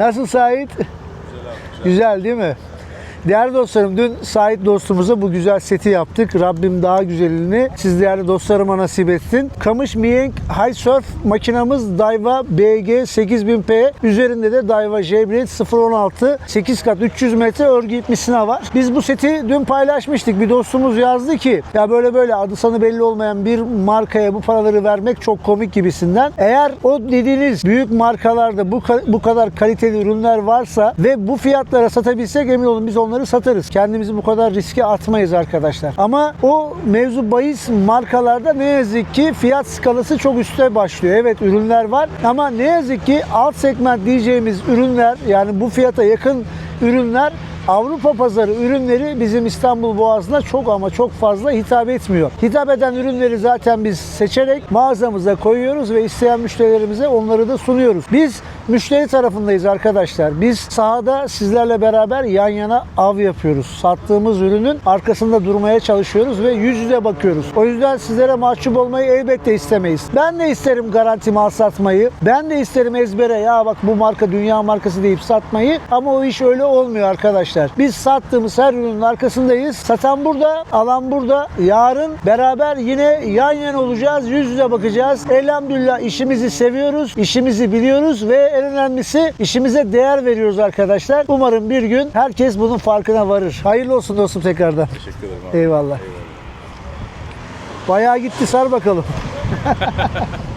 Nasıl Sait? Güzel değil mi? Değerli dostlarım dün Sait dostumuza bu güzel seti yaptık. Rabbim daha güzelini siz değerli dostlarıma nasip etsin. Kamış Mieng High Surf makinamız Daiwa BG 8000P. Üzerinde de Daiwa J-Blade 016 8 kat 300 metre örgü ipmisine var. Biz bu seti dün paylaşmıştık. Bir dostumuz yazdı ki ya böyle böyle adı sanı belli olmayan bir markaya bu paraları vermek çok komik gibisinden. Eğer o dediğiniz büyük markalarda bu bu kadar kaliteli ürünler varsa ve bu fiyatlara satabilsek emin olun biz onları satarız. Kendimizi bu kadar riske atmayız arkadaşlar. Ama o mevzu bahis markalarda ne yazık ki fiyat skalası çok üstte başlıyor. Evet ürünler var ama ne yazık ki alt segment diyeceğimiz ürünler yani bu fiyata yakın ürünler Avrupa pazarı ürünleri bizim İstanbul Boğazı'na çok ama çok fazla hitap etmiyor. Hitap eden ürünleri zaten biz seçerek mağazamıza koyuyoruz ve isteyen müşterilerimize onları da sunuyoruz. Biz müşteri tarafındayız arkadaşlar. Biz sahada sizlerle beraber yan yana av yapıyoruz. Sattığımız ürünün arkasında durmaya çalışıyoruz ve yüz yüze bakıyoruz. O yüzden sizlere mahcup olmayı elbette istemeyiz. Ben de isterim garanti mal satmayı. Ben de isterim ezbere ya bak bu marka dünya markası deyip satmayı ama o iş öyle olmuyor arkadaşlar. Biz sattığımız her ürünün arkasındayız. Satan burada, alan burada. Yarın beraber yine yan yana olacağız. Yüz yüze bakacağız. Elhamdülillah işimizi seviyoruz. işimizi biliyoruz ve en önemlisi işimize değer veriyoruz arkadaşlar. Umarım bir gün herkes bunun farkına varır. Hayırlı olsun dostum tekrardan. Teşekkür ederim abi. Eyvallah. Bayağı gitti sar bakalım.